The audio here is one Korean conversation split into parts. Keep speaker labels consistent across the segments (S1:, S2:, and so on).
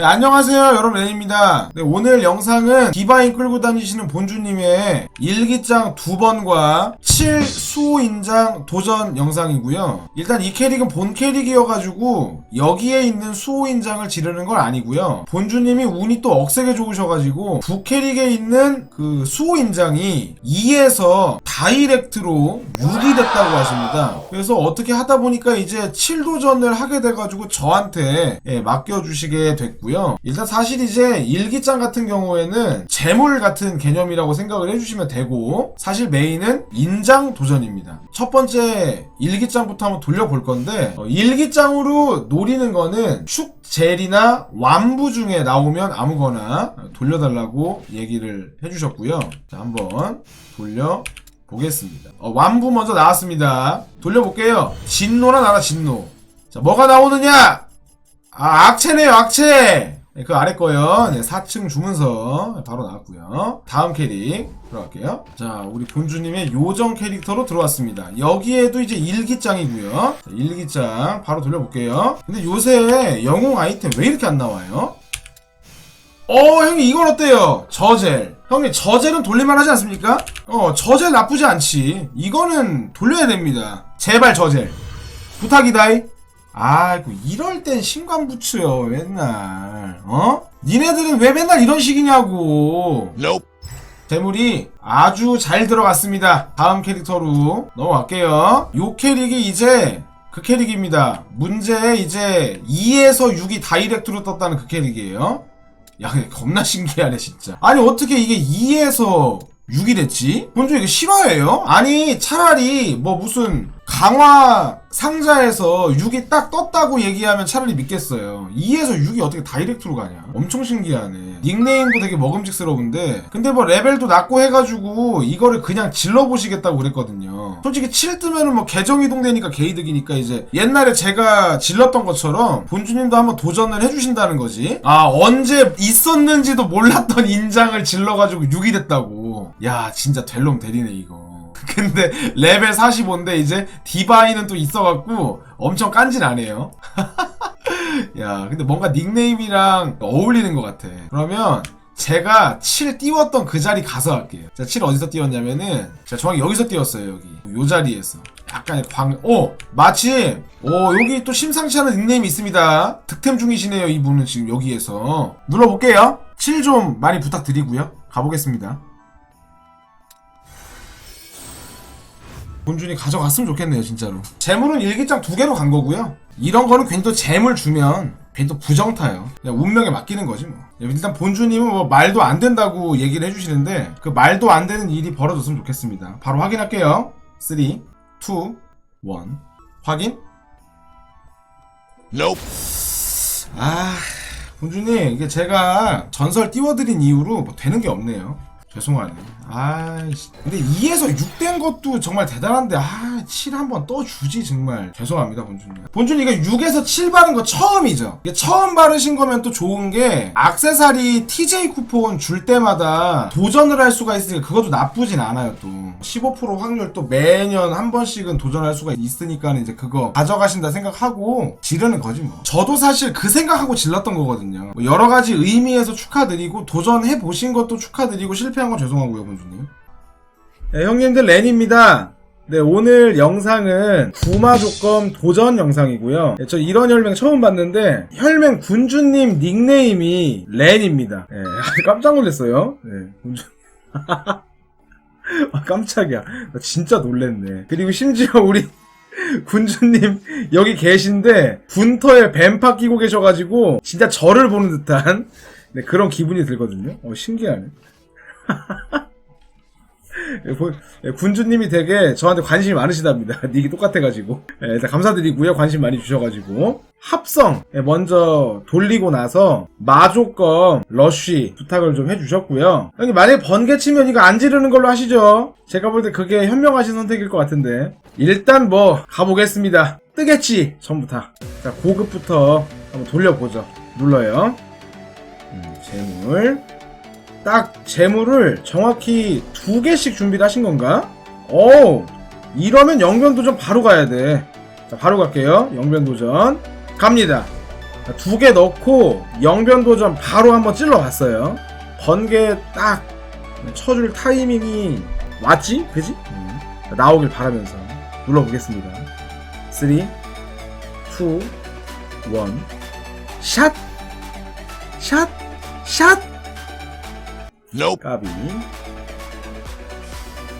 S1: 네, 안녕하세요. 여러분 랜입니다. 네, 오늘 영상은 디바인 끌고 다니시는 본주님의 일기장 두 번과 7 수호인장 도전 영상이고요. 일단 이 캐릭은 본 캐릭이어가지고 여기에 있는 수호인장을 지르는 건 아니고요. 본주님이 운이 또 억세게 좋으셔가지고 부 캐릭에 있는 그 수호인장이 2에서 다이렉트로 6이 됐다고 하십니다. 그래서 어떻게 하다 보니까 이제 7도전을 하게 돼가지고 저한테 예, 맡겨주시게 됐고요. 일단 사실 이제 일기장 같은 경우에는 재물 같은 개념이라고 생각을 해주시면 되고 사실 메인은 인장 도전입니다. 첫 번째 일기장부터 한번 돌려볼 건데 어, 일기장으로 노리는 거는 축젤이나 완부 중에 나오면 아무거나 돌려달라고 얘기를 해주셨고요. 자 한번 돌려 보겠습니다. 어, 완부 먼저 나왔습니다. 돌려볼게요. 진노나 나라 진노. 자, 뭐가 나오느냐? 아, 악체네요, 악체! 네, 그 아래 거요. 네, 4층 주문서 바로 나왔고요. 다음 캐릭 들어갈게요. 자, 우리 본주님의 요정 캐릭터로 들어왔습니다. 여기에도 이제 일기장이고요. 자, 일기장 바로 돌려볼게요. 근데 요새 영웅 아이템 왜 이렇게 안 나와요? 어, 형님 이건 어때요? 저젤. 형님 저젤은 돌릴만 하지 않습니까? 어, 저젤 나쁘지 않지. 이거는 돌려야 됩니다. 제발 저젤. 부탁이다이. 아이고 이럴 땐 신관 부츠요 맨날 어? 니네들은 왜 맨날 이런 식이냐고
S2: Nope.
S1: 재물이 아주 잘 들어갔습니다 다음 캐릭터로 넘어갈게요 요 캐릭이 이제 그 캐릭입니다 문제 이제 2에서 6이 다이렉트로 떴다는 그 캐릭이에요 야 겁나 신기하네 진짜 아니 어떻게 이게 2에서 6이 됐지? 본주 이거 실화예요? 아니 차라리 뭐 무슨 강화 상자에서 6이 딱 떴다고 얘기하면 차라리 믿겠어요. 2에서 6이 어떻게 다이렉트로 가냐. 엄청 신기하네. 닉네임도 되게 먹음직스러운데. 근데 뭐 레벨도 낮고 해가지고 이거를 그냥 질러보시겠다고 그랬거든요. 솔직히 7 뜨면은 뭐 계정 이동되니까 개이득이니까 이제 옛날에 제가 질렀던 것처럼 본주님도 한번 도전을 해주신다는 거지. 아 언제 있었는지도 몰랐던 인장을 질러가지고 6이 됐다고. 야 진짜 될 놈 되리네 이거 근데 레벨 45인데 이제 디바인은 또 있어갖고 엄청 깐진하네요. 야, 근데 뭔가 닉네임이랑 어울리는 것 같아. 그러면 제가 7 띄웠던 그 자리 가서 할게요. 제가 7 어디서 띄웠냐면은 제가 정확히 여기서 띄웠어요. 여기 요 자리에서 약간의 광. 오 마침 오 여기 또 심상치 않은 닉네임이 있습니다. 득템 중이시네요. 이분은 지금 여기에서 눌러볼게요. 7 좀 많이 부탁드리고요. 가보겠습니다. 본준이 가져갔으면 좋겠네요 진짜로. 재물은 일기장 두 개로 간 거고요. 이런 거는 괜히 또 재물 주면 괜히 또 부정 타요. 그냥 운명에 맡기는 거지 뭐. 일단 본주님은 뭐 말도 안 된다고 얘기를 해주시는데 그 말도 안 되는 일이 벌어졌으면 좋겠습니다. 바로 확인할게요. 3 2 1 확인.
S2: Nope.
S1: 아 본주님 이게 제가 전설 띄워드린 이후로 뭐 되는 게 없네요 죄송하네. 아이씨. 근데 2에서 6 된 것도 정말 대단한데, 아, 7 한번 떠주지, 정말. 죄송합니다, 본주님. 본주님, 이거 6에서 7 바른 거 처음이죠? 이게 처음 바르신 거면 또 좋은 게, 악세사리 TJ 쿠폰 줄 때마다 도전을 할 수가 있으니까 그것도 나쁘진 않아요, 또. 15% 확률 또 매년 한 번씩은 도전할 수가 있으니까 이제 그거 가져가신다 생각하고 지르는 거지 뭐. 저도 사실 그 생각하고 질렀던 거거든요. 뭐 여러 가지 의미에서 축하드리고 도전해 보신 것도 축하드리고 실패 한 건 죄송하고요, 본주님. 네, 형님들 랜입니다. 네, 오늘 영상은 구마 조건 도전 영상이고요. 네, 저 이런 혈맹 처음 봤는데, 혈맹 군주님 닉네임이 랜입니다. 네, 깜짝 놀랐어요. 네, 군주. 아, 깜짝이야. 나 진짜 놀랬네. 그리고 심지어 우리 군주님 여기 계신데 분터에 뱀파 끼고 계셔가지고 진짜 저를 보는 듯한 네, 그런 기분이 들거든요. 어, 신기하네. 예, 보- 예, 군주님이 되게 저한테 관심이 많으시답니다. 닉이 똑같아가지고. 예, 일단 감사드리고요. 관심 많이 주셔가지고. 합성, 예, 먼저 돌리고 나서 마조검, 러쉬 부탁을 좀 해주셨고요. 만약에 번개 치면 이거 안 지르는 걸로 하시죠? 제가 볼 때 그게 현명하신 선택일 것 같은데. 일단 뭐, 가보겠습니다. 뜨겠지, 전부 다. 자, 고급부터 한번 돌려보죠. 눌러요. 음, 재물. 딱 재물을 정확히 두 개씩 준비를 하신 건가? 오 이러면 영변도전 바로 가야 돼. 자 바로 갈게요. 영변도전 갑니다. 두 개 넣고 영변 도전 바로 한번 찔러봤어요. 번개 딱 쳐줄 타이밍이 왔지? 그지? 음. 나오길 바라면서 눌러보겠습니다. 3, 2, 1, 샷! 샷! 샷!
S2: Nope.
S1: 까비.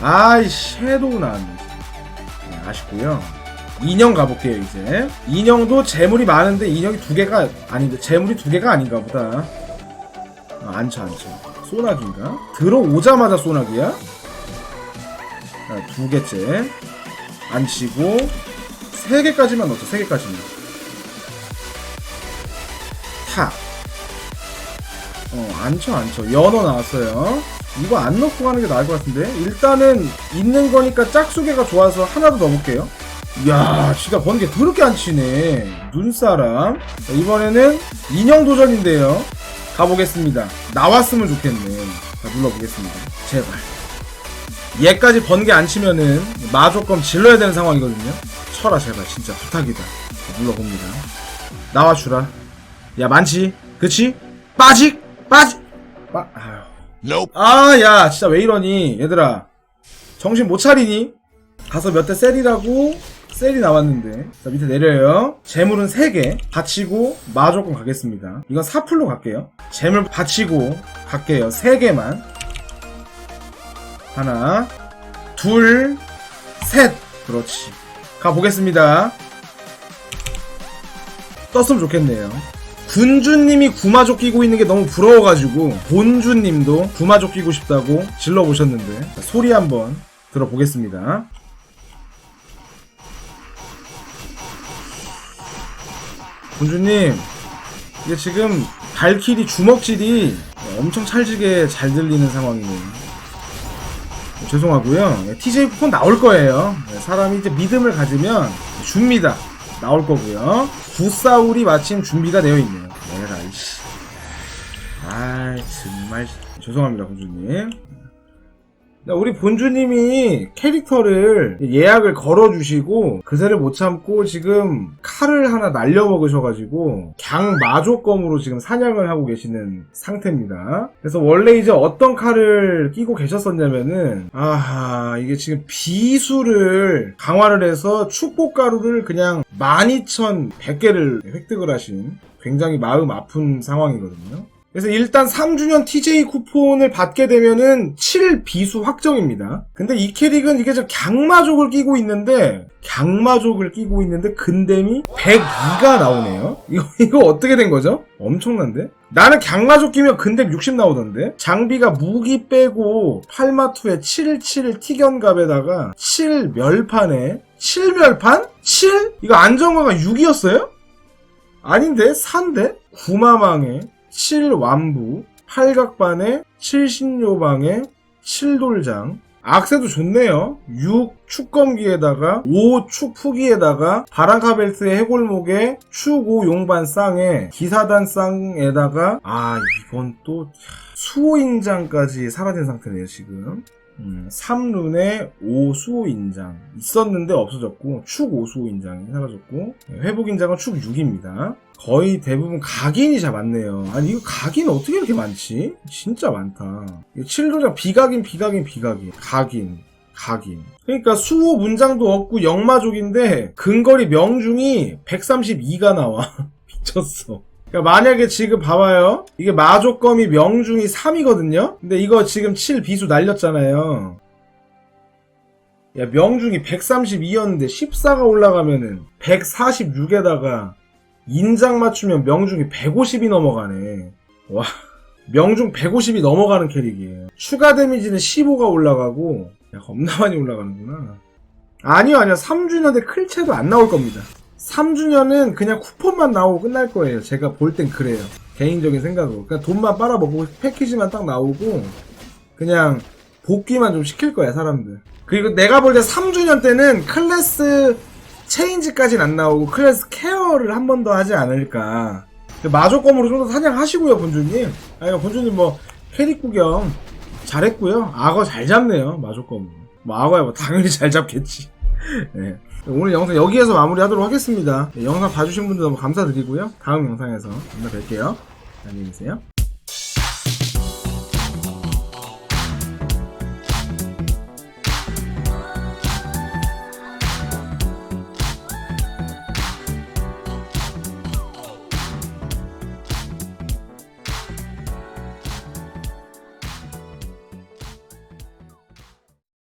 S1: 아이, 섀도우 나왔네. 네, 아쉽고요 인형 가볼게요, 이제. 인형도 재물이 많은데 인형이 두 개가 아닌데, 재물이 두 개가 아닌가 보다. 아, 안쳐, 안쳐. 소나기인가? 들어오자마자 소나기야? 자, 두 개째. 안 치고, 세 개까지만 넣자, 세 개까지만. 탁. 어, 안 쳐, 안 쳐. 연어 나왔어요. 이거 안 넣고 가는 게 나을 것 같은데? 일단은 있는 거니까 짝수개가 좋아서 하나 더 넣어볼게요. 이야, 진짜 번개 더럽게 안 치네. 눈사람. 자, 이번에는 인형 도전인데요. 가보겠습니다. 나왔으면 좋겠네. 자, 눌러보겠습니다. 제발. 얘까지 번개 안 치면은 마조검 질러야 되는 상황이거든요. 쳐라, 제발. 진짜 부탁이다. 자, 눌러봅니다. 나와주라. 야, 많지? 그치? 빠직! 빠직! 빠.
S2: Nope.
S1: 아, 야, 진짜 왜 이러니? 얘들아. 정신 못 차리니? 가서 몇 대 셀이라고 셀이 나왔는데. 자, 밑에 내려요. 재물은 3개. 받치고 마조건 가겠습니다. 이건 4풀로 갈게요. 재물 받치고 갈게요. 3개만. 하나, 둘, 셋. 그렇지. 가보겠습니다. 떴으면 좋겠네요. 군주님이 구마족 끼고 있는 게 너무 부러워가지고 본주님도 구마족 끼고 싶다고 질러보셨는데 자, 소리 한번 들어보겠습니다. 군주님 이게 지금 발키리 주먹질이 엄청 찰지게 잘 들리는 상황이네요. 죄송하고요. TJ 쿠폰 나올 거예요. 네, 사람이 이제 믿음을 가지면 줍니다. 나올 거고요. 구싸울이 마침 준비가 되어 있네요. 에라 이씨. 아 정말 죄송합니다 본주님. 네, 우리 본주님이 캐릭터를 예약을 걸어주시고 그새를 못 참고 지금 칼을 하나 날려먹으셔가지고 강 마조검으로 지금 사냥을 하고 계시는 상태입니다. 그래서 원래 이제 어떤 칼을 끼고 계셨었냐면은 아하 이게 지금 비수를 강화를 해서 축복가루를 그냥 12,100개를 획득을 하신 굉장히 마음 아픈 상황이거든요. 그래서 일단 3주년 TJ 쿠폰을 받게 되면은 7 비수 확정입니다. 근데 이 캐릭은 이게 저 강마족을 끼고 있는데 강마족을 끼고 있는데 근댐이 102가 나오네요. 이거 이거 어떻게 된 거죠? 엄청난데? 나는 강마족 끼면 근댐 60 나오던데. 장비가 무기 빼고 팔마투에 77 티견갑에다가 7 멸판에 7 멸판? 7? 이거 안정화가 6이었어요? 아닌데? 4인데? 구마망에 7완부, 8각반에 7신요방에 7돌장, 악세도 좋네요. 6 축검기에다가 5 축푸기에다가 바람카 벨트의 해골목에 축5 용반 쌍에 기사단 쌍에다가 아 이건 또 수호인장까지 사라진 상태네요 지금. 음, 3룬에 5수호인장 있었는데 없어졌고 축 5수호인장이 사라졌고 회복인장은 축 6입니다. 거의 대부분 각인이 잘 많네요. 아니 이거 각인 어떻게 이렇게 많지? 진짜 많다. 7도장 비각인 비각인 비각인 각인 각인. 그러니까 수호 문장도 없고 영마족인데 근거리 명중이 132가 나와. 미쳤어. 그러니까 만약에 지금 봐봐요. 이게 마족검이 명중이 3이거든요. 근데 이거 지금 7 비수 날렸잖아요. 야 명중이 132였는데 14가 올라가면은 146에다가 인장 맞추면 명중이 150이 넘어가네. 와, 명중 150이 넘어가는 캐릭이에요. 추가 데미지는 15가 올라가고, 야, 겁나 많이 올라가는구나. 아니요, 아니요. 3주년 때 클체도 안 나올 겁니다. 3주년은 그냥 쿠폰만 나오고 끝날 거예요. 제가 볼 땐 그래요. 개인적인 생각으로. 그냥 돈만 빨아먹고 패키지만 딱 나오고, 그냥 복귀만 좀 시킬 거야, 사람들. 그리고 내가 볼 때 3주년 때는 클래스 체인지까지는 안 나오고 클래스 케어를 한 번 더 하지 않을까. 마조검으로 좀 더 사냥하시고요, 본주님. 아니, 본주님 뭐, 캐릭 구경 잘했고요. 악어 잘 잡네요, 마조검으로. 뭐, 악어야 뭐, 당연히 잘 잡겠지. 네. 오늘 영상 여기에서 마무리하도록 하겠습니다. 네, 영상 봐주신 분들 너무 감사드리고요. 다음 영상에서 만나 뵐게요. 안녕히 계세요.